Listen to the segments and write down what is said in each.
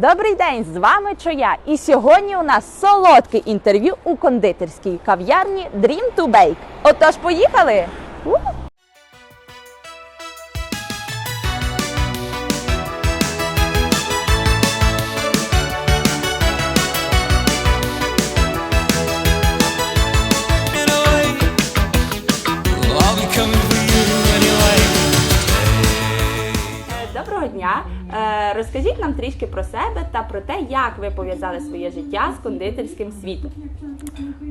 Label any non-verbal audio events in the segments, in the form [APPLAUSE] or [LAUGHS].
Добрий день, з вами Чоя. І сьогодні у нас солодке інтерв'ю у кондитерській кав'ярні Dream to Bake. Отож, поїхали! Розкажіть нам трішки про себе та про те, як ви пов'язали своє життя з кондитерським світом.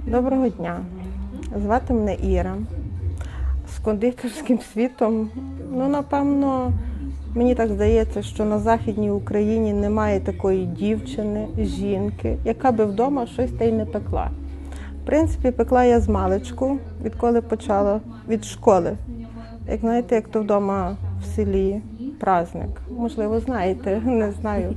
Доброго дня. Звати мене Іра. З кондитерським світом, ну напевно, мені так здається, що на Західній Україні немає такої дівчини, жінки, яка би вдома щось та й не пекла. В принципі, пекла я з маличку, відколи почала від школи. Як знаєте, як то вдома в селі праздник. Можливо, знаєте, [LAUGHS] не знаю.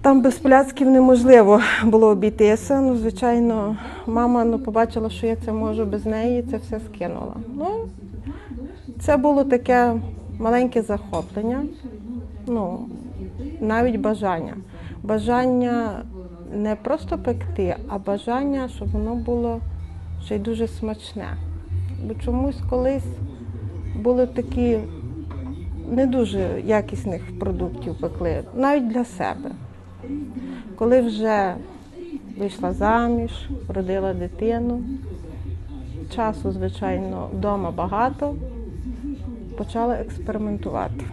Там без пляцків неможливо було обійтися. Ну, звичайно, мама ну, побачила, що я це можу без неї, це все скинула. Ну, це було таке маленьке захоплення, ну, навіть бажання. Бажання не просто пекти, а бажання, щоб воно було ще й дуже смачне. Бо чомусь колись були такі не дуже якісних продуктів пекли, навіть для себе. Коли вже вийшла заміж, родила дитину, часу, звичайно, вдома багато, почала експериментувати.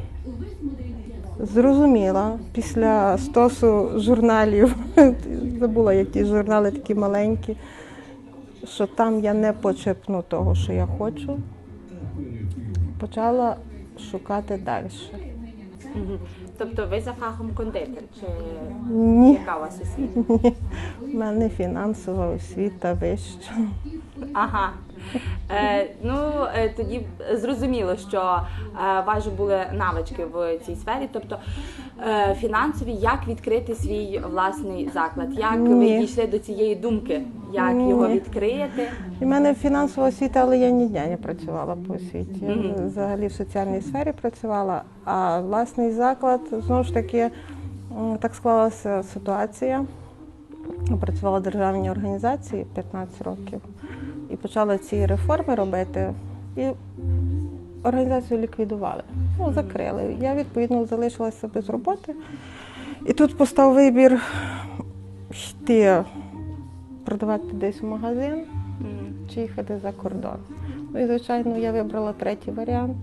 Зрозуміла після стосу журналів, [LAUGHS] забула, як ті журнали такі маленькі, що там я не почепну того, що я хочу. Почала шукати далі. Тобто ви за фахом кондитер чи Ні. яка у вас освіта? У мене фінансова освіта вища. Ага. Е, ну е, тоді зрозуміло, що е, же були навички в цій сфері, тобто е, фінансові, як відкрити свій власний заклад, як ви Ні. дійшли до цієї думки, як Ні. його відкрити. У мене фінансова освіта, але я ні дня не працювала по освіті. Мгм. взагалі в соціальній сфері працювала, а власний заклад знову ж таки м, так склалася ситуація. Я працювала в державній організації 15 років і почала ці реформи робити. І організацію ліквідували, ну, закрили. Я відповідно залишилася без роботи. І тут постав вибір йти продавати десь в магазин чи їхати за кордон. Ну і звичайно, я вибрала третій варіант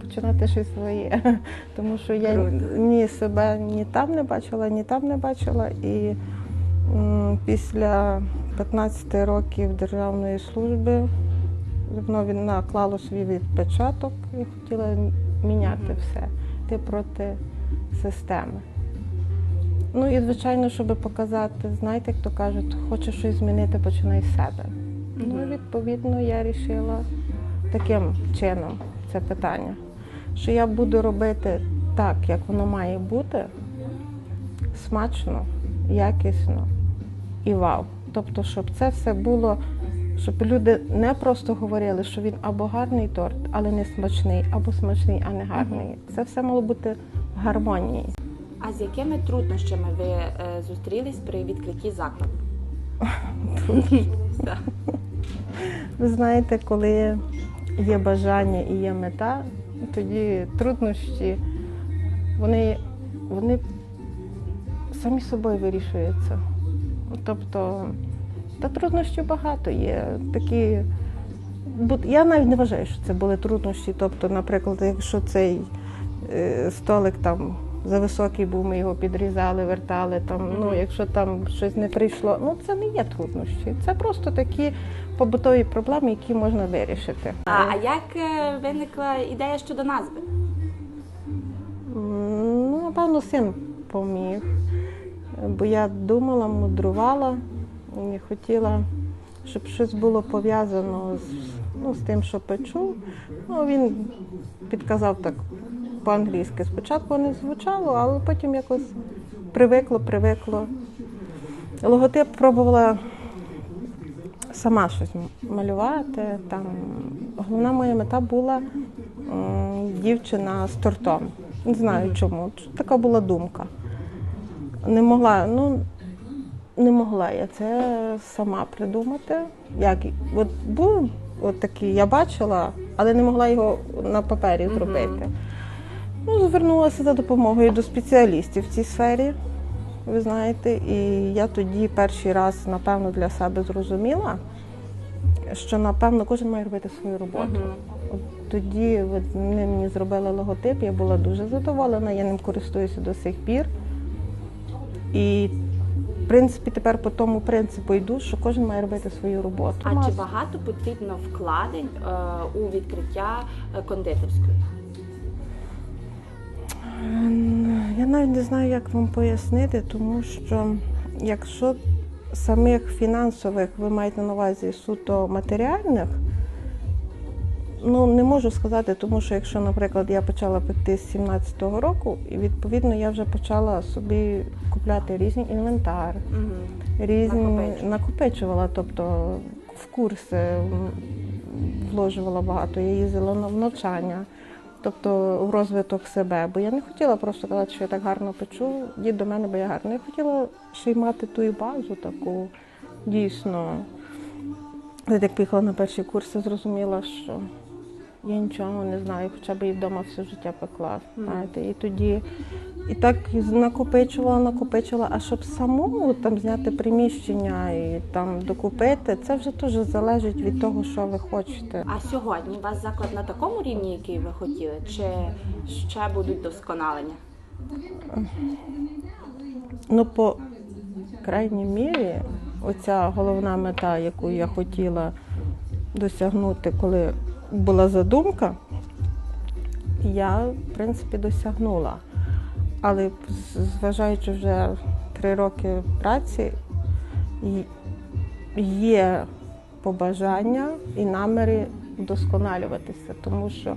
починати щось своє, [LAUGHS] тому що я ні себе ні там не бачила, ні там не бачила. І після 15 років державної служби воно він наклало свій відпечаток і хотіла міняти все, йти проти системи. Ну і звичайно, щоб показати, знаєте, як то кажуть, хочеш щось змінити, починай з себе. Ну і відповідно я вирішила таким чином це питання, що я буду робити так, як воно має бути, смачно, якісно і вау. Тобто, щоб це все було, щоб люди не просто говорили, що він або гарний торт, але не смачний, або смачний, а не гарний. Це все мало бути в гармонії. А з якими труднощами ви е, зустрілись при відкритті закладу? [LAUGHS] Ви знаєте, коли є бажання і є мета, тоді труднощі вони, вони самі собою вирішуються. Тобто, та труднощів багато є. Такі, я навіть не вважаю, що це були труднощі. Тобто, наприклад, якщо цей е, столик там за високий був, ми його підрізали, вертали. Там, ну, якщо там щось не прийшло, ну це не є труднощі. Це просто такі побутові проблеми, які можна вирішити. А, а як е, виникла ідея щодо назви? Ну, напевно, син поміг. Бо я думала, мудрувала і хотіла, щоб щось було пов'язано з, ну, з тим, що печу. Ну, він підказав так по-англійськи. Спочатку не звучало, але потім якось привикло, привикло. Логотип пробувала сама щось малювати. Там. Головна моя мета була дівчина з тортом. Не знаю чому. Така була думка. Не могла, ну не могла я це сама придумати. Як от був от такий, я бачила, але не могла його на папері зробити. Ну, звернулася за допомогою до спеціалістів в цій сфері. Ви знаєте, і я тоді перший раз, напевно, для себе зрозуміла, що напевно кожен має робити свою роботу. От Тоді вони мені зробили логотип, я була дуже задоволена, я ним користуюся до сих пір. І, в принципі, тепер по тому принципу йду, що кожен має робити свою роботу. А чи багато потрібно вкладень е, у відкриття е, кондитерської? Я навіть не знаю, як вам пояснити, тому що якщо самих фінансових ви маєте на увазі суто матеріальних, ну не можу сказати, тому що якщо, наприклад, я почала пекти з 17-го року, і відповідно я вже почала собі купляти різний інвентар, Угу. різні Накопичувати. накопичувала, тобто в курси вложувала багато. Я їздила на навчання, тобто в розвиток себе. Бо я не хотіла просто казати, що я так гарно печу, дід до мене, бо я гарно. Я хотіла ще й мати ту і базу таку дійсно. Як поїхала на перші курси, зрозуміла, що я нічого не знаю, хоча б і вдома все життя пекла. Знаєте, і тоді і так накопичувала, накопичувала, а щоб самому там зняти приміщення і там докупити, це вже теж залежить від того, що ви хочете. А сьогодні у вас заклад на такому рівні, який ви хотіли, чи ще будуть досконалення? Ну, по крайній мірі, оця головна мета, яку я хотіла досягнути, коли була задумка, я, в принципі, досягнула. Але зважаючи вже три роки праці, є побажання і наміри вдосконалюватися, тому що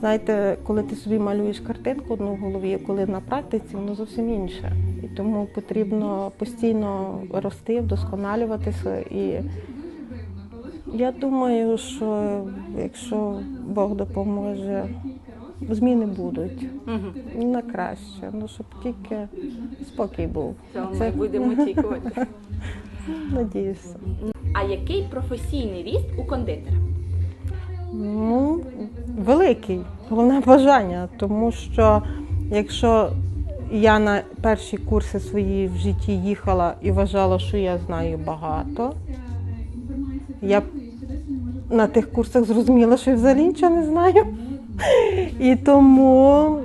Знаєте, коли ти собі малюєш картинку одну в голові, коли на практиці воно зовсім інше. І тому потрібно постійно рости, вдосконалюватися. І я думаю, що якщо Бог допоможе, зміни будуть Угу. на краще. Ну щоб тільки спокій був. Цього ми будемо очікувати. [LAUGHS] Надіюся. А який професійний ріст у кондитера? Ну, великий, головне бажання, тому що якщо я на перші курси свої в житті їхала і вважала, що я знаю багато, я на тих курсах зрозуміла, що я взагалі нічого не знаю. І тому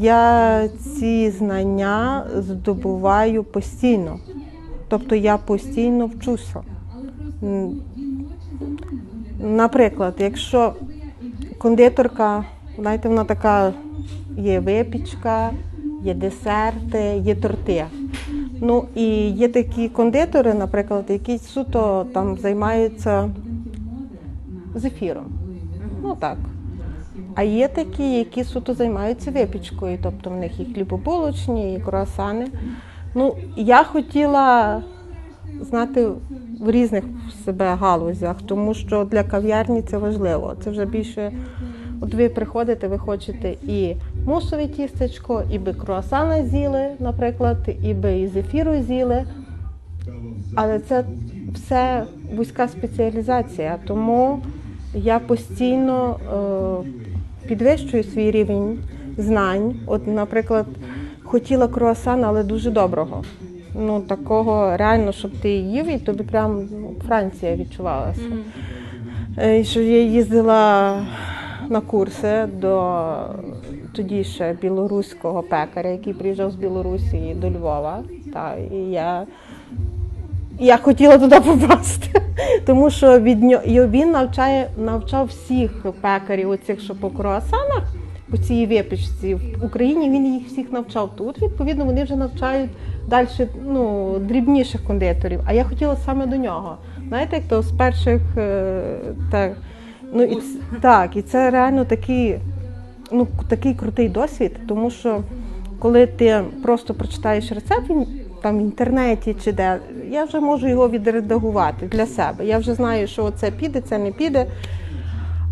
я ці знання здобуваю постійно. Тобто я постійно вчуся. Наприклад, якщо кондитерка, знаєте, вона така є випічка, є десерти, є торти. Ну і є такі кондитери, наприклад, які суто там займаються зефіром. Ну так. А є такі, які суто займаються випічкою, тобто в них і хлібобулочні, і круасани. Ну, я хотіла знати в різних себе галузях, тому що для кав'ярні це важливо. Це вже більше. От ви приходите, ви хочете і мусове тістечко, і би круасана з'їли, наприклад, і би і зефіру з'їли. Але це все вузька спеціалізація, тому я постійно е, підвищую свій рівень знань. От, наприклад, хотіла круасан, але дуже доброго. Ну, такого реально, щоб ти їв, і тобі прям ну, Франція відчувалася. Е, Що я їздила на курси до тоді ще білоруського пекаря, який приїжджав з Білорусі до Львова. Та, і я я хотіла туди попасти, [LAUGHS] тому що від нього і він навчає навчав всіх пекарів, оцих, що по круасанах, по цій випічці в Україні. Він їх всіх навчав тут. Відповідно, вони вже навчають далі ну, дрібніших кондитерів. А я хотіла саме до нього. Знаєте, як то з перших е, так, ну і так, і це реально такий, ну такий крутий досвід, тому що коли ти просто прочитаєш рецепт він там в інтернеті чи де, я вже можу його відредагувати для себе. Я вже знаю, що це піде, це не піде.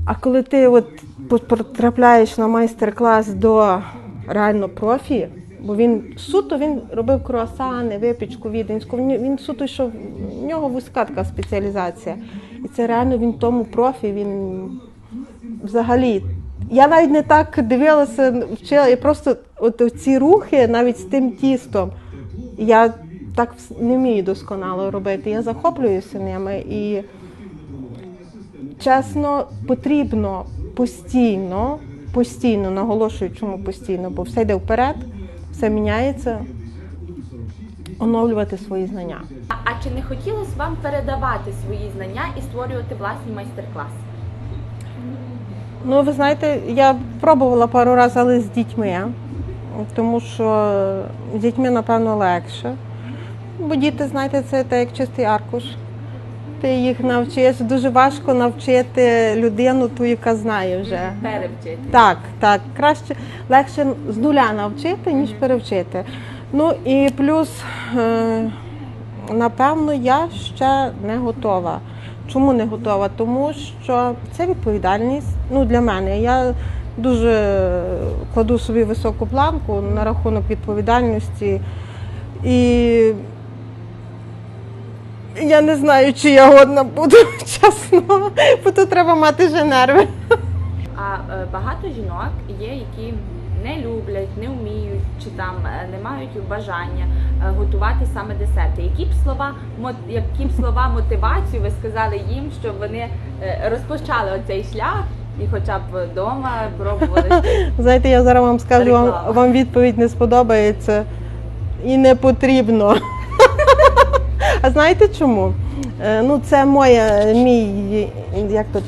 А коли ти от потрапляєш на майстер-клас до реально профі, Бо він суто він робив круасани, випічку віденську. Він, суто йшов, в нього вузька така спеціалізація. І це реально він тому профі, він взагалі. Я навіть не так дивилася, вчила, я просто от ці рухи, навіть з тим тістом, я так не вмію досконало робити. Я захоплююся ними і чесно, потрібно постійно, постійно наголошую, чому постійно, бо все йде вперед, все міняється, оновлювати свої знання. А, а чи не хотілося вам передавати свої знання і створювати власні майстер-класи? Ну, ви знаєте, я пробувала пару разів, але з дітьми, тому що з дітьми, напевно, легше. Бо діти, знаєте, це так як чистий аркуш. Ти їх навчиш. Дуже важко навчити людину, ту, яка знає вже. Перевчити. Так, так. Краще легше з нуля навчити, ніж перевчити. Ну і плюс, е, напевно, я ще не готова. Чому не готова? Тому що це відповідальність. Ну, для мене. Я дуже кладу собі високу планку на рахунок відповідальності. І я не знаю, чи я годна буду, [LAUGHS] чесно, бо тут треба мати вже нерви. А е, багато жінок є, які не люблять, не вміють чи там е, не мають бажання е, готувати саме десерти. Які б слова мо- які б слова мотивацію ви сказали їм, щоб вони розпочали оцей шлях і хоча б вдома пробували щось? [LAUGHS] Знаєте, я зараз вам скажу, вам, Реклама. вам відповідь не сподобається і не потрібно. [LAUGHS] А знаєте чому? Е, Ну, це моє, мій, як тут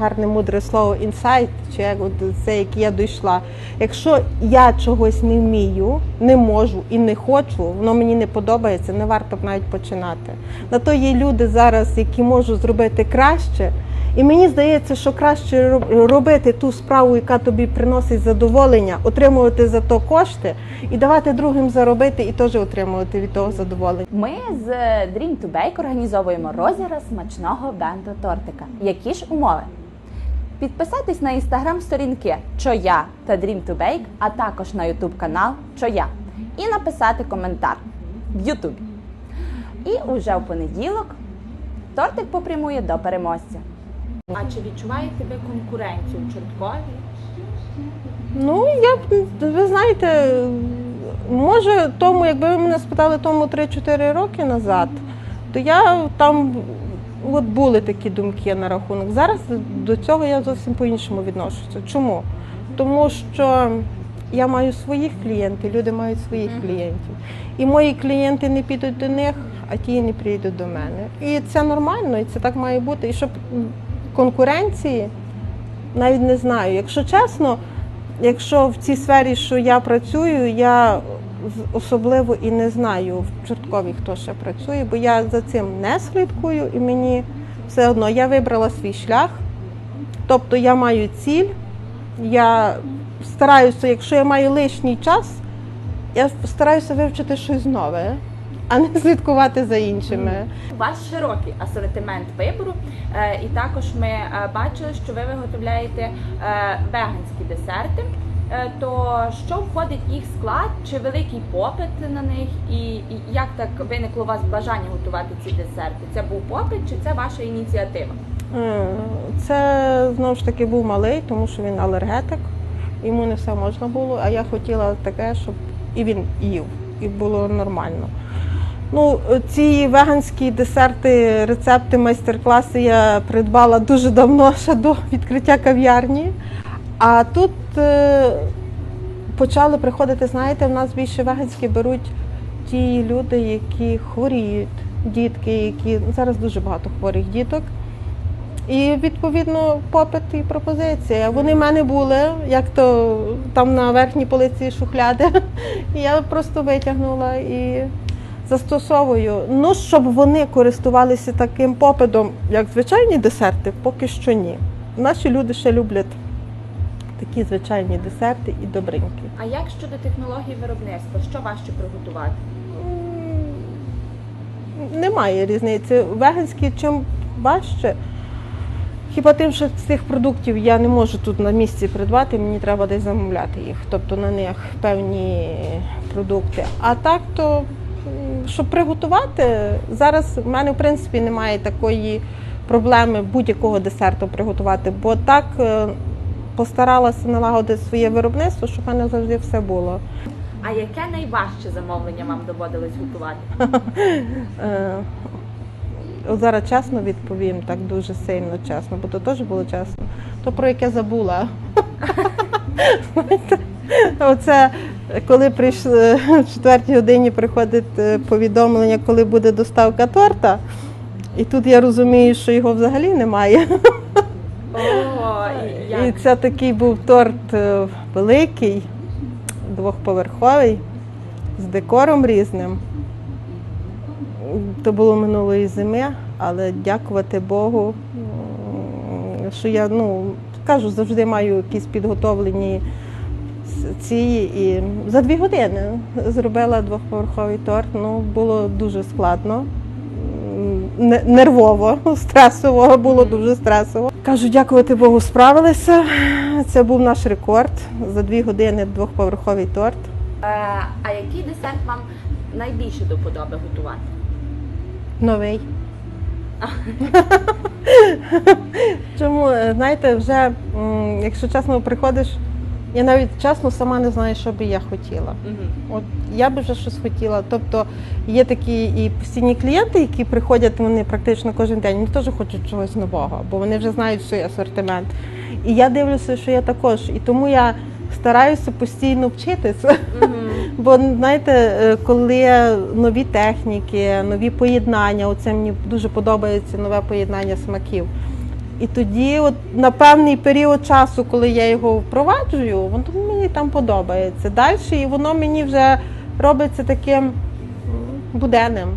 гарне мудре слово, інсайт, чи як от це, як я дійшла. Якщо я чогось не вмію, не можу і не хочу, воно мені не подобається, не варто б навіть починати. На то є люди зараз, які можуть зробити краще. І мені здається, що краще робити ту справу, яка тобі приносить задоволення, отримувати за то кошти і давати другим заробити і теж отримувати від того задоволення. Ми з Dream to Bake організовуємо розіграш смачного бенто тортика. Які ж умови? Підписатись на інстаграм-сторінки Чоя та Dream to Bake, а також на ютуб канал Чоя. І написати коментар в Ютубі. І уже в понеділок тортик попрямує до переможця. А чи відчуваєте ви конкуренцію в Чорткові? Ну, я б, ви знаєте, може, тому, якби ви мене спитали тому 3-4 роки назад, то я там от були такі думки на рахунок. Зараз до цього я зовсім по-іншому відношуся. Чому? Тому що я маю своїх клієнтів, люди мають своїх клієнтів. І мої клієнти не підуть до них, а ті не прийдуть до мене. І це нормально, і це так має бути. І щоб конкуренції навіть не знаю. Якщо чесно, якщо в цій сфері, що я працюю, я особливо і не знаю в Чорткові, хто ще працює, бо я за цим не слідкую і мені все одно я вибрала свій шлях. Тобто я маю ціль, я стараюся, якщо я маю лишній час, я стараюся вивчити щось нове, а не слідкувати за іншими. У вас широкий асортимент вибору, е, і також ми е, бачили, що ви виготовляєте е, веганські десерти. Е, То що входить в їх склад? Чи великий попит на них? І, і як так виникло у вас бажання готувати ці десерти? Це був попит чи це ваша ініціатива? Е, Це знову ж таки був малий, тому що він алергетик, йому не все можна було, а я хотіла таке, щоб і він їв, і було нормально. Ну, ці веганські десерти, рецепти, майстер-класи я придбала дуже давно, [LAUGHS] ще до відкриття кав'ярні. А тут е, почали приходити, знаєте, в нас більше веганські беруть ті люди, які хворіють, дітки, які ну, зараз дуже багато хворих діток. І відповідно попит і пропозиція. Вони в мене були, як то там на верхній полиці шухляди. [LAUGHS] Я просто витягнула і застосовую. Ну, щоб вони користувалися таким попитом, як звичайні десерти, поки що ні. Наші люди ще люблять такі звичайні десерти і добринки. А як щодо технології виробництва? Що важче приготувати? Немає різниці. Веганські чим важче. Хіба тим, що цих продуктів я не можу тут на місці придбати, мені треба десь замовляти їх, тобто на них певні продукти. А так то, щоб приготувати, зараз в мене в принципі немає такої проблеми будь-якого десерту приготувати, бо так е, постаралася налагодити своє виробництво, щоб в мене завжди все було. А яке найважче замовлення вам доводилось готувати? [LAUGHS] Е, зараз чесно відповім, так дуже сильно чесно, бо то теж було чесно. То про яке забула. [LAUGHS] Оце коли прийшли [LAUGHS] в четвертій годині приходить е, повідомлення, коли буде доставка торта. І тут я розумію, що його взагалі немає. О, [LAUGHS] і І це такий був торт е, великий, двохповерховий, з декором різним. То було минулої зими, але дякувати Богу, що я ну, кажу, завжди маю якісь підготовлені ці. І за дві години зробила двохповерховий торт. Ну, було дуже складно. Нервово, [LAUGHS] стресово, було дуже стресово. Кажу, дякувати Богу, справилися. Це був наш рекорд. За дві години двохповерховий торт. Е, а який десерт вам найбільше до подоби готувати? Новий. [LAUGHS] Чому, е, знаєте, вже, якщо чесно приходиш, я навіть чесно сама не знаю, що би я хотіла. От я би вже щось хотіла. Тобто є такі і постійні клієнти, які приходять, вони практично кожен день, вони теж хочуть чогось нового, бо вони вже знають свій асортимент. І я дивлюся, що я також. І тому я стараюся постійно вчитися. [LAUGHS] Бо знаєте, е, коли нові техніки, нові поєднання, оце мені дуже подобається нове поєднання смаків. І тоді, от на певний період часу, коли я його впроваджую, воно мені там подобається. Далі і воно мені вже робиться таким буденним.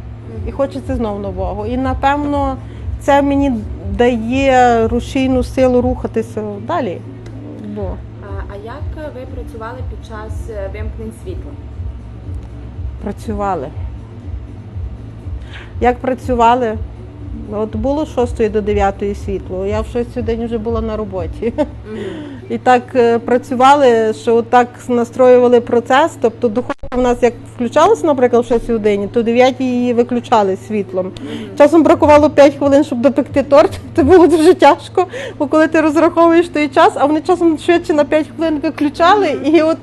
І хочеться знов нового. І напевно це мені дає рушійну силу рухатися далі. Бо А, як ви працювали під час е, вимкнень світла? працювали. Як працювали? От було з 6 до 9 світло. Я в 6 день вже була на роботі. І так е, працювали, що так настроювали процес. Тобто духовка в нас як включалася, наприклад, в 6 годині, то в 9 її виключали світлом. Часом бракувало 5 хвилин, щоб допекти торт. [LAUGHS] Це було дуже тяжко. Бо коли ти розраховуєш той час, а вони часом швидше на 5 хвилин виключали, і от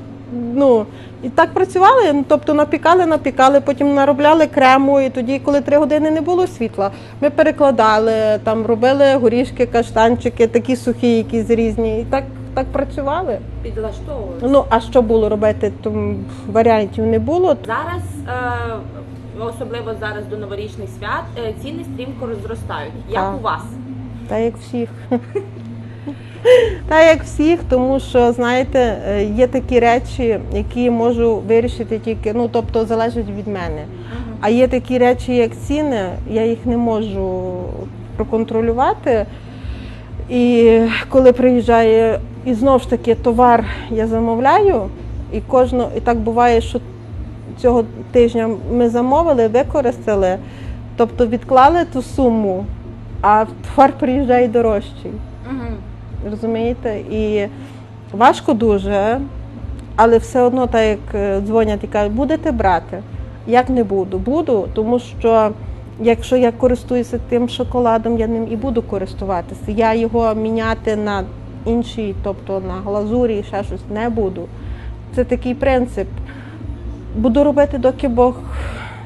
ну. І так працювали, ну, тобто напікали, напікали, потім наробляли крему, і тоді, коли три години не було світла, ми перекладали, там робили горішки, каштанчики, такі сухі, якісь різні. І так, так працювали. Підлаштовували. Ну а що було робити? Там варіантів не було. Зараз, е, особливо зараз до новорічних свят, е, ціни стрімко зростають. Як Так. у вас? Та як всіх. [LAUGHS] Та як всіх, тому що знаєте, е, є такі речі, які можу вирішити тільки, ну тобто залежать від мене. А є такі речі, як ціни, я їх не можу проконтролювати. І коли приїжджає, і знову ж таки товар я замовляю, і кожно, і так буває, що цього тижня ми замовили, використали, тобто відклали ту суму, а товар приїжджає дорожчий. Розумієте? І важко дуже, але все одно, так як е, дзвонять і кажуть, будете брати. Як не буду? Буду, тому що якщо я користуюся тим шоколадом, я ним і буду користуватися. Я його міняти на інший, тобто на глазурі, ще щось не буду. Це такий принцип. Буду робити, доки Бог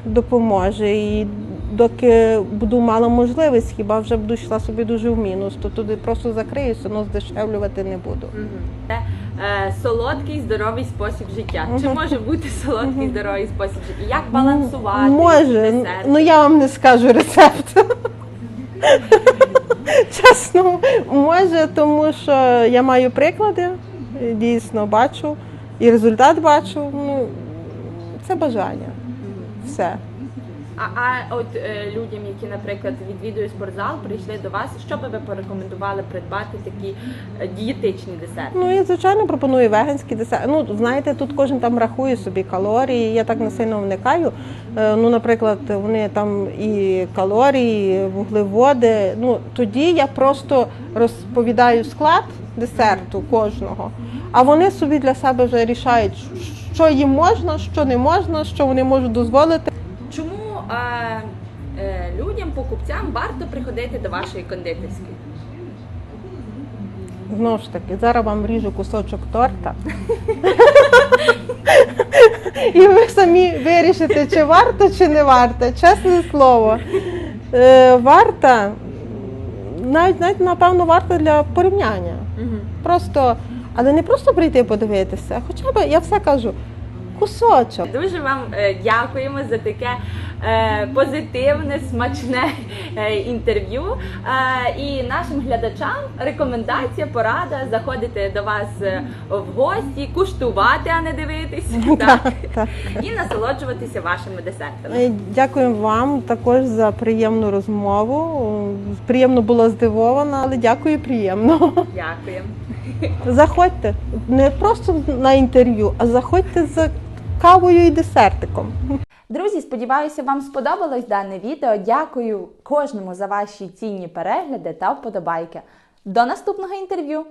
допоможе. І доки буду мала можливість, хіба вже буду йшла собі дуже в мінус, то туди просто закриюся, але здешевлювати не буду. Це е, солодкий здоровий спосіб життя. Чи може бути солодкий здоровий спосіб життя? Як балансувати? Може, десерти? ну я вам не скажу рецепт. Чесно, може, тому що я маю приклади, дійсно бачу, і результат бачу. Ну, це бажання. Все. А, а от е, людям, які, наприклад, відвідують спортзал, прийшли до вас, що би ви порекомендували придбати такі е, дієтичні десерти? Ну і звичайно пропоную веганські десерти. Ну знаєте, тут кожен там рахує собі калорії. Я так не сильно вникаю. Е, Ну, наприклад, вони там і калорії, і вуглеводи. Ну тоді я просто розповідаю склад десерту кожного, а вони собі для себе вже рішають, що їм можна, що не можна, що вони можуть дозволити. Е, людям, покупцям варто приходити до вашої кондитерської? Знову ж таки, зараз вам ріжу кусочок торта. І ви самі вирішите, чи варто, чи не варто. Чесне слово. Е, варта, навіть, навіть напевно, варта для порівняння. Просто, але не просто прийти подивитися, а хоча б, я все кажу, кусочок. Дуже вам е, дякуємо за таке позитивне, смачне е, інтерв'ю. Е, і нашим глядачам рекомендація, порада заходити до вас е, в гості, куштувати, а не дивитись, [LAUGHS] так, Так. і насолоджуватися вашими десертами. Е, Дякуємо вам також за приємну розмову. Приємно була здивована, але дякую, приємно. [LAUGHS] Дякуємо. Заходьте не просто на інтерв'ю, а заходьте за кавою і десертиком. Друзі, сподіваюся, вам сподобалось дане відео. Дякую кожному за ваші цінні перегляди та вподобайки. До наступного інтерв'ю!